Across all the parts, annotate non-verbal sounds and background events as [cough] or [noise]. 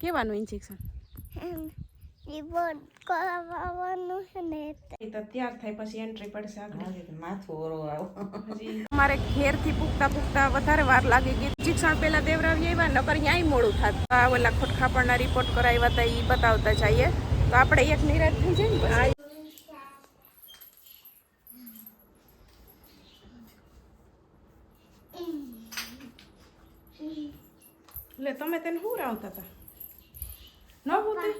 કેવાનું ઇન્જેક્શન એમ રિપોર્ટ કરાવવાનું છે ને એટલે એ તો તૈયાર થાય પછી એન્ટ્રી પડશે આગળ. માથું ઓરો પૂગતા પૂગતા વધારે વાર લાગી ગઈ. શિક્ષણ પહેલા દેવરાવી આવ્યા નકર ન્યાય મોડું થાત. આ ઓલા ખોટખાપણના રિપોર્ટ કરાવ્યા હતા એ બતાવતા જઈએ. તો આપણે એક નિરાશ થઈ જાય એટલે તમે તેને શું રાવતા હતા? ન હોતી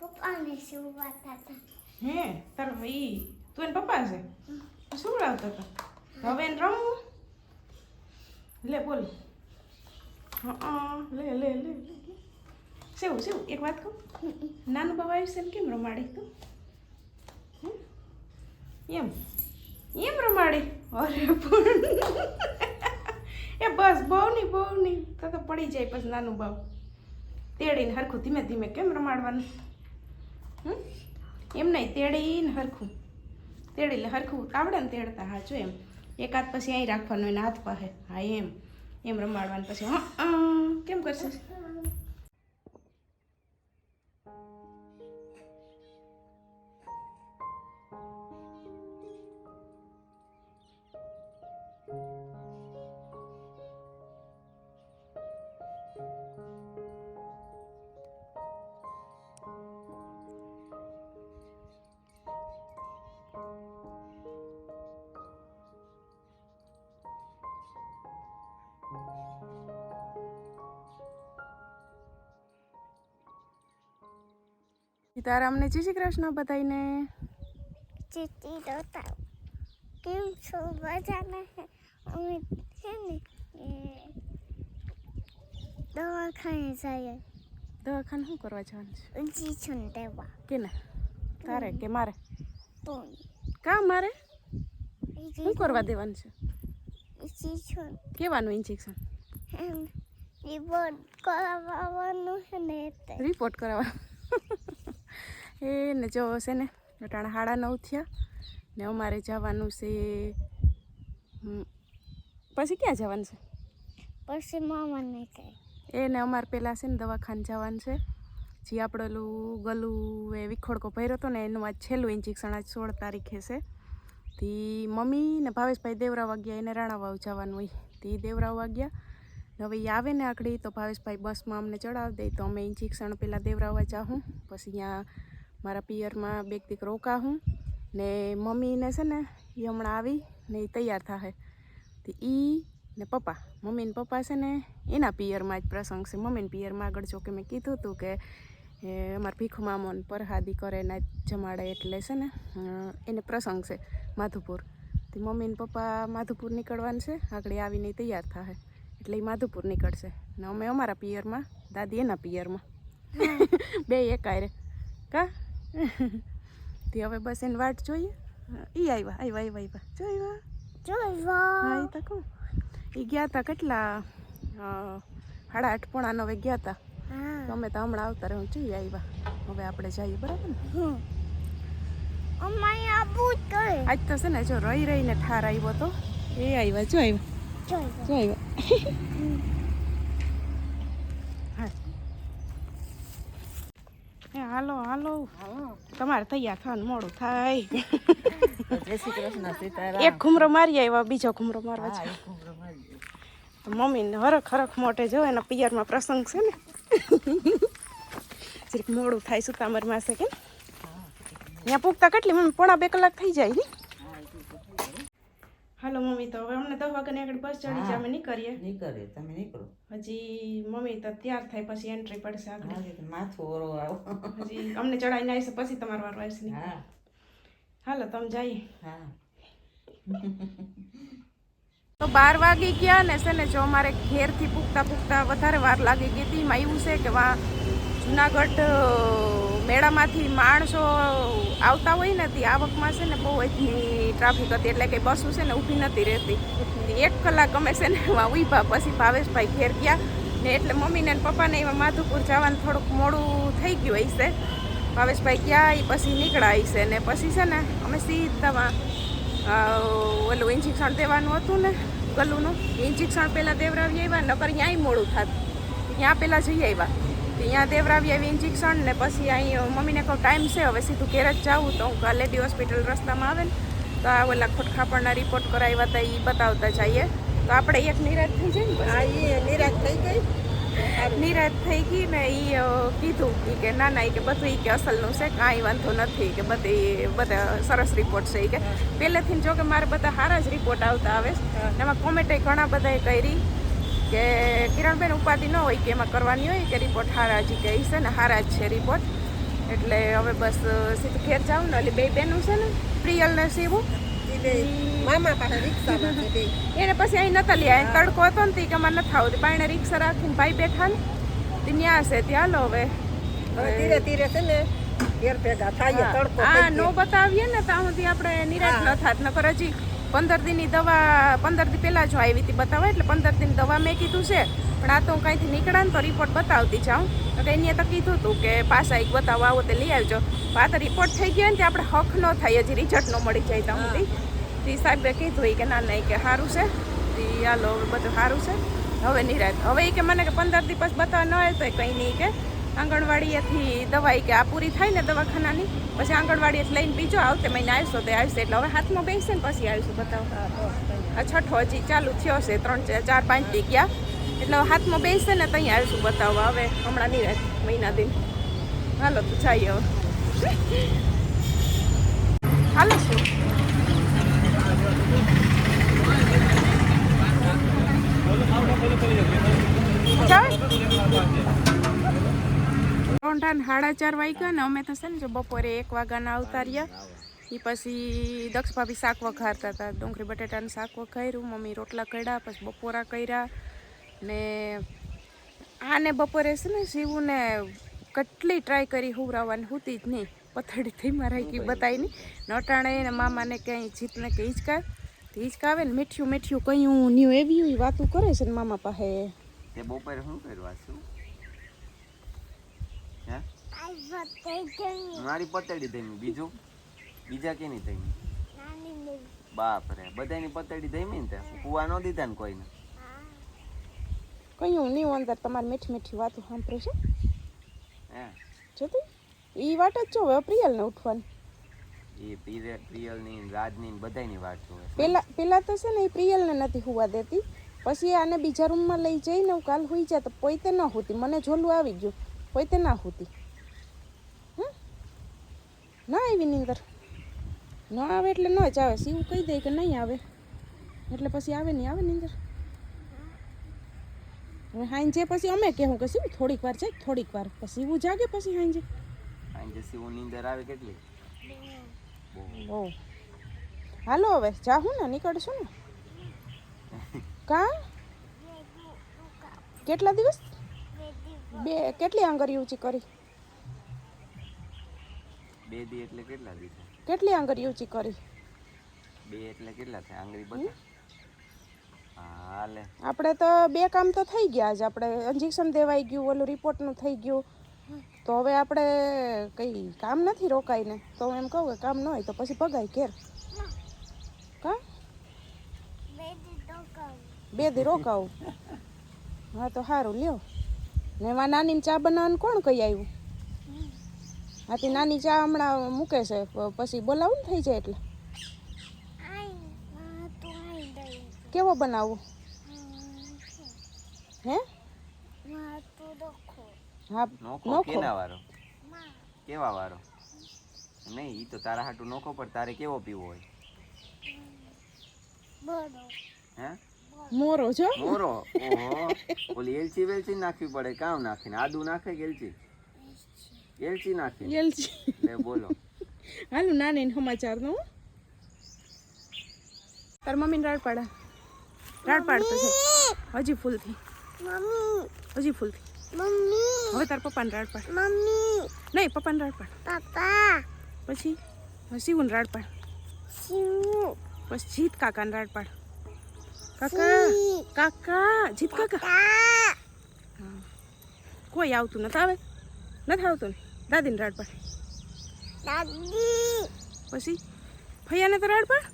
પપ્પાને શું વાત હતા? હે તાર ભાઈ તું એને પપ્પા છે? શું રાવતા હતા? હવે એને રમવું? લે બોલ. હા લે લે લે લે. સેવું સેવું એક વાત કહું? નાનું બાબા આવ્યું છે કેમ રમાડી તું? એમ? એમ રમાડી? અરે પણ. એ બસ બહુ નહીં બહુ નહીં તો તો પડી જાય પછી નાનું બહુ. તેડીને હરખું ધીમે ધીમે કેમ રમાડવાનું? હમ? એમ નહીં, તેડીને હરખું. તેડીને હરખું આવડે ને તેડતા, હા, જો એમ. એક હાથ પછી અહીં રાખવાનું, એના હાથ પાસે. હા, એમ. એમ રમાડવાનું પછી, હા કેમ કરશે? સીતારામને જય શ્રી કૃષ્ણ બધાને ચીટી દોતા કેમ છો? બધાને અમે છે ને એ દવાખાને જઈએ. દવાખાને શું કરવા જવાનું છે? ઇન્જેક્શન દેવા. કે ના? તારે કે મારે? તો કા મારે? શું કરવા દેવાનું છે? ઇન્જેક્શન. કેવાનું ઇન્જેક્શન? રિપોર્ટ કરાવવાનું છે ને રિપોર્ટ કરાવવા એ ને જો છે ને અટાણા સાડા નવ થયા ને અમારે જવાનું છે પછી ક્યાં જવાનું છે? પછી મામાને કહે એને અમારે પહેલાં છે ને દવાખાને જવાનું છે જે આપણેલું ગલું એ વિખોડકો ભર્યો હતો ને એનું આજ છેલ્લું ઇન્જેક્શન આજ સોળ તારીખે છે. તી મમ્મી ને ભાવેશભાઈ દેવરાવા ગયા એને રાણાવાવ જવાનું હોય. તે દેવરાવા ગયા હવે એ આવે ને આકડી તો ભાવેશભાઈ બસમાં અમને ચડાવી દે તો અમે ઇન્જેક્શન પહેલાં દેવરાવા જાઉં પછી ત્યાં મારા પિયરમાં બેગ દીક રોકાહું ને મમ્મીને છે ને એ હમણાં આવી ને એ તૈયાર થાય તો એ ને પપ્પા. મમ્મી ને પપ્પા છે ને એના પિયરમાં જ પ્રસંગ છે. મમ્મીને પિયરમાં આગળ જો કે મેં કીધું હતું કે એ અમારા ભીખુ મામોને પરહાદી કરે ને જમાડે એટલે છે ને એને પ્રસંગ છે માધુપુર. તો મમ્મી ને પપ્પા માધુપુર નીકળવાનું છે. આગળ આવીને તૈયાર થાય એટલે એ માધુપુર નીકળશે. ને અમે અમારા પિયરમાં દાદી એના પિયરમાં. [laughs] બે એકાયરે. કા? [laughs] તે હવે બસ એને વાટ જોઈએ. એ આવ્યા આવ્યા આવ્યા આવ્યા જો આવ્યા હા જોવા એ તો કહું. એ ગયા હતા કેટલા સાડા આઠ પોણા નવે ગયા હતા હા. અમે તો હમણાં આવતા રહ્યું જોઈએ આવ્યા હવે આપણે જઈએ બરાબર ને? આજ તો છે ને જો રહી રહીને ઠાર આવ્યો તો એ આવ્યા જો આવ્યા જો આવ્યા હા એ હાલો હાલો. તમારે તૈયાર થવાનું મોડું થાય. જય શ્રી કૃષ્ણ એક ઘુમરો મારી આવ્યા બીજો ઘુમરો મારવા છે. તો મમ્મીને હરખ હરખ મોટે જો એના પિયરમાં પ્રસંગ છે ને. જરીક મોડું થાય સુતામર માસે કે ત્યાં પૂગતા કેટલી મમ્મી પોણા બે કલાક થઈ જાય ને? હાલો મમ્મી તો હવે અમને દસ વાગ્યાની આગળ બસ ચડી જાય અમે નીકળીએ. નીકળે તમે નીકળો. હજી મમ્મી તો તૈયાર થાય પછી એન્ટ્રી પડશે આગળ. માથું ઓરો આવો. હજી અમને ચડાવીને આવશે પછી તમારો વારો આવશે હા. હાલો તમે જઈએ. હા. તો બાર વાગી ગયા ને છે ને જો અમારે ઘેરથી પૂગતા પૂગતા વધારે વાર લાગી ગઈ હતી. એમાં એવું છે કે વા જુનાગઢ મેળામાંથી માણસો આવતા હોય ને તે આવકમાં છે ને બહુ એટલી ટ્રાફિક હતી, એટલે કે બસો છે ને ઊભી નથી રહેતી. એક કલાક અમે છે ને ઊભા પછી ભાવેશભાઈ ઘેર ગયા ને એટલે મમ્મીને પપ્પાને એમાં માધુપુર જવાનું થોડુંક મોડું થઈ ગયું હશે ભાવેશભાઈ ગયા એ પછી નીકળ્યા હશે ને પછી છે ને અમે સીધા ઓલું ઇન્જેક્શન દેવાનું હતું ને ગલુનું. ઇન્જેક્શન પહેલાં દેવરાવી આવ્યા નકર ત્યાંય મોડું થાત. ત્યાં પહેલાં જઈ આવ્યા. ત્યાં દેવરાવી આવી ઇન્જેક્શન ને પછી અહીં મમ્મીને કહું ટાઈમ છે હવે સીધું ઘેર જ જાઉં તો હું લેડી હોસ્પિટલ રસ્તામાં આવે ને તો આ ઓલા ખોટખાપણના રિપોર્ટ કરાવ્યા હતા એ બતાવતા જઈએ. તો આપણે એક નિરાશ થઈ જાય ને નિરાશ થઈ ગઈ. નિરાશ થઈ ગઈ ને એ કીધું એ કે ના ના એ કે બધું એ કે અસલનું છે કાંઈ વાંધો નથી કે બધી બધા સરસ રિપોર્ટ છે એ કે. પહેલેથી જો કે મારે બધા સારા જ રિપોર્ટ આવતા આવે એમાં કોમેન્ટે ઘણા બધાએ કરી કે કિરણબેન ઉપાધિ ન હોય કે એમાં કરવાની હોય કે રિપોર્ટ હારા હજી કે છે ને હારા જ છે રિપોર્ટ એટલે હવે બસ સીધું ઘેર જાઉં ને એટલે બે બેનું છે ને પ્રિયલ ને શિવું મામા પાસે રિક્ષામાં એને પછી અહીં નતા લ્યા તડકો હતો ને તે કે અમારે નથી આવતી. પાણે રિક્ષા રાખીને ભાઈ બેઠા ને તે ન્યા છે ત્યાં લો હવે. ધીરે ધીરે છે ને ઘેર ભેગા થાય તડકો હા નો બતાવીએ ને ત્યાં સુધી આપણે નિરાશ ન. થાત નકર હજી પંદર દિનની દવા પંદર દી પહેલાં જો આવી હતી બતાવવા એટલે પંદર દિન દવા મેં કીધું છે. પણ આ તો હું કાંઈથી નીકળ્યા ને તો રિપોર્ટ બતાવતી જાઉં. તો કે એને તો કીધું હતું કે પાછા એક બતાવવા આવો તે લઈ આવજો. આ તો રિપોર્ટ થઈ ગયો ને તે આપણે હક ન થાય હજી રિઝલ્ટ ન મળી જાય ત્યાં સુધી. તે સાહેબે કીધું એ કે ના નહીં કે સારું છે. તે હાલો બધું સારું છે. હવે નિરાત હવે એ કે મને કે પંદર દિવસ બતાવવા ન આવે તો કંઈ નહીં કે. આંગણવાડીએથી દવાઈ કે આ પૂરી થાય ને દવાખાનાની પછી આંગણવાડીએથી લઈને બીજો આવતે મહિને આવશો તે આવશે એટલે હવે હાથમાં બેસશે ને પછી આવીશું બતાવવા હા, આ છઠ્ઠો હજી ચાલુ થયો છે ત્રણ ચાર- પાંચ દી ગયા એટલે હવે હાથમાં બેસશે ને ત્યાં આવીશું બતાવવા હવે હમણાં નહીં મહિના દિન. હાલો તો જઈએ હવે. હાલો શું ચાલ ત્રણ સાડા ચાર વાગ્યા ને અમે છે ને જો બપોરે એક વાગ્યાના આવતા રહ્યા. એ પછી દક્ષ ભાભી શાક વઘારતા હતા. ડુંગળી, બટેટાનું શાક વઘાર્યું, મમ્મી રોટલા કર્યા, પછી બપોરા કર્યા ને આને બપોરે છે ને શિવુને કેટલી ટ્રાય કરી હુવરાવાની હુતી જ નહીં. પથડી થઈ મારા કે બતાવી નહીં. નટાણે ને મામાને ક્યાંય જીતને કે હિંચકા હિંચકાવે ને મીઠ્યું મીઠ્યું, કયું, ન્યુ એવી વાતું કરે છે ને મામા પાસે. તે બપોરે શું કર્યું મારી પતડી ધમી બીજું? બીજા કેની ધમી બાપ રે બધાની પતડી ધમી ને તે કુવા ન દીધા ને કોઈને? કયું નહીં અંદર તમારે મીઠી મીઠી વાતો સાંભળે છે? હે? જોતી? એ વાટ જ જો હવે પ્રિયલને ઉઠવાની. એ પીરે પ્રિયલની ને રાજની ને બધાની વાત જોવે છે. પેલા પેલા તો છે ને એ પ્રિયલને નથી હુવા દેતી. પછી આને બીજા રૂમમાં લઈ જઈને હું કાલ હુઈ જાય તો પોતે ન હોતી. મને જોલું આવી ગયું પોતે ના હોતી? ના આવી નીંદર ન આવે એટલે ન જ આવે. સીવું કહી દે કે નહીં આવે. એટલે પછી આવે નહીં આવે નીંદર હવે હાંજે પછી અમે કહેવું કે સીવું થોડીક વાર જાય થોડીક વાર. પછી એવું જાગે પછી હાંજે. સાંજે સીવું નીંદર આવે કેટલી? ઓ હાલો હવે જાહું ને નીકળશું ને. કા? કેટલા દિવસ? બે કેટલી આંગળી ઊંચી કરી? બે દી એટલે કેટલા દી થાય? કેટલી આંગળી ઊંચી કરી? બે એટલે કેટલા થાય? આંગળી બધા હાલે. આપણે તો બે કામ તો થઈ ગયા જ. આપણે ઇન્જેક્શન દેવાઈ ગયું ઓલું રિપોર્ટનું થઈ ગયું. તો હવે આપણે કંઈ કામ નથી રોકાઈને. તો હું એમ કહું કે કામ ન હોય તો પછી પગાય ઘેર. કા? બે દી રોકાવું. [laughs] હા તો સારું લ્યો. ને એમાં નાની ચા બનાવવાનું કોણ કહી આવ્યું? હાથી નાની ચા હમણાં મૂકે છે પછી બોલાવું ને થઈ જાય એટલે. કેવો બનાવવો? હે? હા નોખો કેના વારો? કેવા વાળો નહીં ઈ તો તારા હાટુ નોખો પણ તારે કેવો પીવો હોય? હે? મોરો જો મોરો? ઓહો. ઓલી એલચી વેલચી નાખવી પડે. કામ નાખીને? આદુ નાખે કે એલચી? એલચી નાખી. એલચી. લે બોલો. હાલું નાની ને સમાચારનું નું તાર મમ્મીને રાડ પાડા. રાડ પાડતો છે. હજી ફૂલથી. મમ્મી. હજી ફૂલથી. મમ્મી. હવે તાર પપ્પાને રાડ પાડ. મમ્મી. નહીં પપ્પાને રાડ પાડ. પપ્પા. પછી? શિવુને રાડ પાડ. શિવ. પછી જીત કાકાને રાડ પાડ. કાકા કાકા જીત કાકા. કોઈ આવતું નથી આવે નથી આવતું ને? દાદીને રાડ પાડ. દાદી! પછી ફૈયાને તો રાડ પાડ.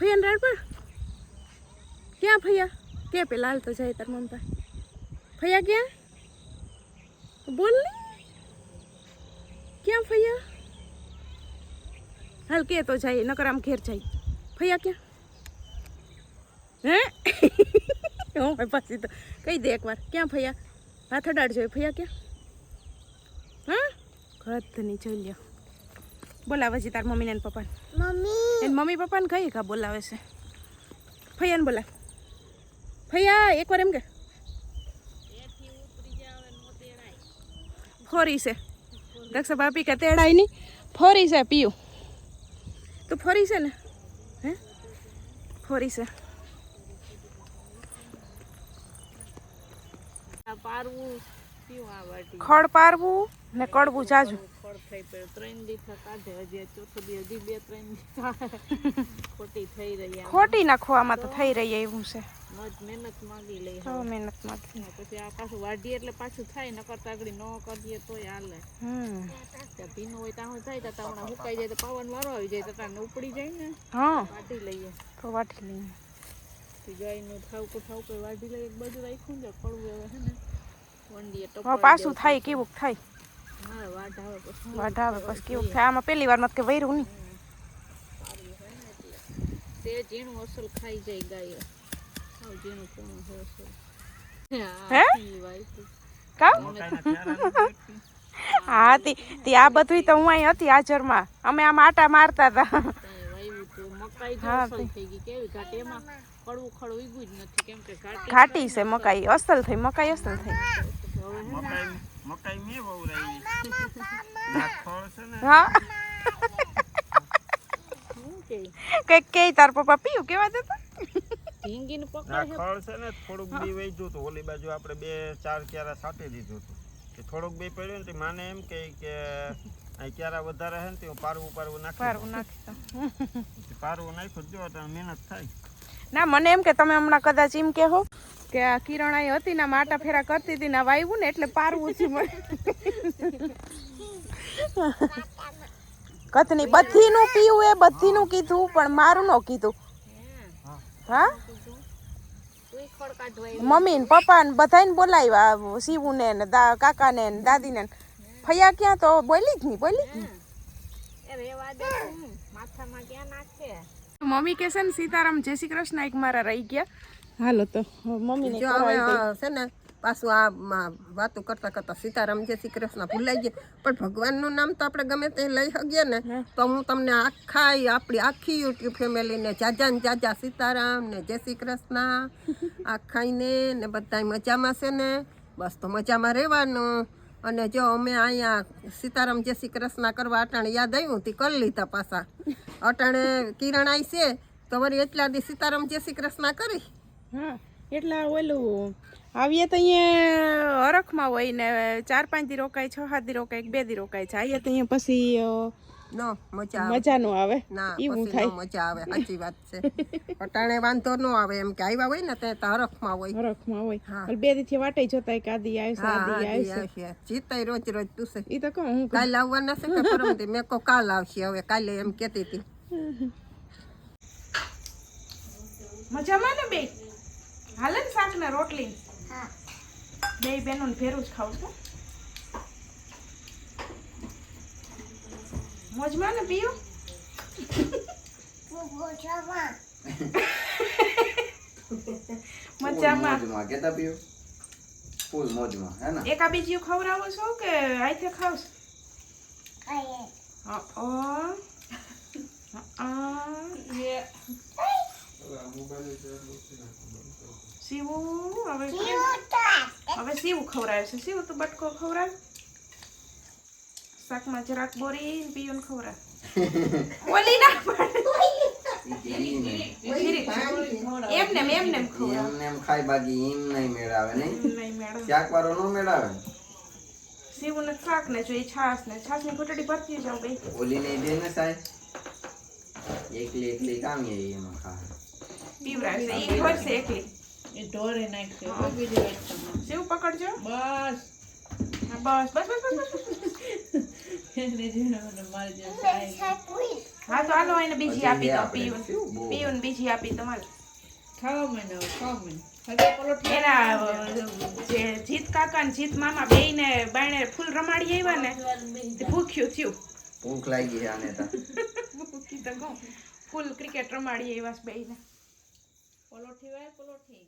ફૈયાને રાડ પાડ. ક્યાં ફૈયા? કે પેલા હાલ તો જાય તાર મમ્મી પાસે ફૈયા ક્યાં? બોલ ને. ક્યાં ફૈયા? હાલ કે તો જાય નકર આમ ઘેર જાય. ફૈયા ક્યાં? હે? [laughs] હું પછી તો. કહી દે એકવાર. ક્યાં ફૈયા? હાથ અડાડજો એ ફૈયા ક્યાં? હા? ઘરની જોઈ લ્યો. બોલાવે છે તાર મમ્મીને ને પપ્પાને. મમ્મી. એને મમ્મી પપ્પાને કઈ કા બોલાવે છે? ફૈયાને બોલા ફૈયા એકવાર એમ કે. ફોરી છે. દક્ષ બાપી કે તેડાય નહીં. ફોરી છે પીયું. તું ફોરી છે ને? હે? ફોરી છે. પારવું પીવું ખડ પારવું. ને કડવું જાજુ. ફળ થઈ ત્રણ દીઠા કાઢે હજી ચોથો દી હજી બે ત્રણ દી [laughs] ખોટી ખોટી નાખવામાં તો થઈ રહી એવું છે. મહેનત માંગી લઈ તો મહેનત માંગી પછી આ પાછું વાઢીએ એટલે પાછું થાય નકર તાગડી ન કરીએ તોય હાલે. હમ. ભીનું હોય ત્યાં થાય ત્યાં તાવણા સુકાઈ જાય તો પવન વારો આવી જાય તો ત્યાં ઉપડી જાય ને. હા. વાઢી લઈએ. તો વાટી લઈએ. ગાયનું ઠાવકું ઠાવકું વાઢી લઈએ બધું રાખ્યું ને કડવું હવે ને. વંડીએ હવે પાછું થાય કેવું થાય. વાઢ આવે પછી કેવું થાય? આમાં પહેલી વાર કે વૈરું નહીં. તે ઝીણું અસલ ખાઈ જાય ગાય. ઝીણું કોણું હે? તી તી આ બધું તો હું અહીં હતી હાજરમાં. અમે આમ આટા મારતા હતા. ઘાટ? છે મકાઈ. અસલ થઈ મકાઈ અસલ થઈ. મકાઈ મેં બહુ રહી આ ખોળ છે ને. હા? કે કંઈક કે તાર પપ્પા પીયું કેવા દેતા ઢીંગીને પકડે ખળ છે ને થોડુંક બી વેચ્યું હતું. ઓલી બાજુ આપણે બે ચાર ક્યારા છાંટી દીધું હતું. કે થોડુંક બી પડ્યું ને તે માને એમ કે અહીં ક્યારા વધારે હે ને તે પારવું પારવું નાખી પારવું નાખી. પારવું નાખ્યું જો મહેનત થાય. ના મને એમ કે તમે હમણાં કદાચ એમ કહો કે આ કિરણ અહીં હતી ને માટા ફેરા કરતી હતી ને વાવ્યું ને એટલે પારવું છે મને. કથની બધીનું પીવું એ બધીનું કીધું પણ મારું ન કીધું. હા? મમ્મી ને પપ્પા ને બધાને બોલાવ્યા શિવું ને ને કાકા ને ને દાદી ને. ફૈયા ક્યાં તો? બોલી જ નહીં બોલી જ નહીં મમ્મી કે છે ને સીતારામ જય શ્રી કૃષ્ણ એક મારા રહી ગયા. હાલો તો મમ્મી જો હવે છે ને પાછું આ વાતો કરતા કરતા સીતારામ જે શ્રી કૃષ્ણ ભૂલાઈ ગયા. પણ ભગવાનનું નામ તો આપણે ગમે તે લઈ શકીએ ને તો હું તમને આખા આપણી આખી યુટ્યુબ ફેમિલીને જાજા ને જાજા સીતારામ ને જય શ્રી કૃષ્ણ આખાઈને ને બધાય મજામાં છે ને? બસ તો મજામાં રહેવાનું. અને જો અમે અહીંયા સીતારામ જય શ્રી કૃષ્ણ કરવા અટાણે યાદ આવ્યું તે કરી લીધા પાછા. અટાણે કિરણ આવી છે તો વળી એટલા દી સીતારામ જય શ્રી કૃષ્ણ કરી? હા એટલા ઓલું આવીએ તો અહીંયા હરખમાં હોય ને ચાર પાંચ દી રોકાય છ સાત દી રોકાય બે દી રોકાય છે. આવીએ તો અહીંયા પછી મજા મજા નો આવે. એવું થાય. મજા આવે. સાચી વાત છે. અટાણે વાંધો ન આવે એમ કે આવ્યા હોય ને તે હરખમાં હોય. હરખમાં હોય. હા. એટલે બે દીથી વાટે જોતા કે આદી આવશે આદી આદી આવશે આવશે જીતાય રોજ રોજ તું ઈ તો કહું હું. કાલે આવવાના છે કે મેં કો કાલ આવશે હવે. કાલે એમ કેતી હતી. મજામાં ને બે હાલે ને શાક ને રોટલી? હા. બે ને ભેરું જ ખાવું છું. મોજમાં ને પીવું મજામાં. [laughs] મોજમાં. કેતા પીઓ? ફૂલ મોજમાં હે ને? એકા બીજી ખવડાવો છો કે આઈથે ખાવશ? ખાઈએ. હા સીવું હવે હવે સીવું ખવડાવે છે. સીવું તું બટકો ખવડાવે. શાકમાં જરાક બોરી પીયું ખવડાવે. [laughs] ઓલી ના પડે. એમને એમને એમ ખવડાવ. એમને એમ ખાઈ બાકી એમ નહીં મેળાવે નહીં નહીં શાક વાળો નો મેળાવે? સીવું ને શાક ને જોઈએ છાશ ને. છાશની ઘૂંટડી ભરતી જાવ બે. ઓલી નહીં દે ને સાહેબ? એકલી એકલી કામ એમાં ખાય પીવરાશે એ ભરશે એકલી. એ ઢોરે નાખજો. બીજી વાત તમે પકડજો. બસ. બસ બસ બસ બસ બસ એને જેને મને મારી જેમ સાહેબ હા તો હાલો એને બીજી આપી દો આપણે. પીવું. શું બહુ? પીવું ને બીજી આપી દો ખાવા માંડો ખાવા માંડો. જીત કાકા ને જીત મામા બેયને બાયણે ફૂલ રમાડી આવ્યા ને તે ભૂખ્યું થયું. ભૂખ લાગી આને તો. ભૂખી તો ફૂલ ક્રિકેટ રમાડી આવ્યા છે બેયને. પલોઠી વાય પલોઠી.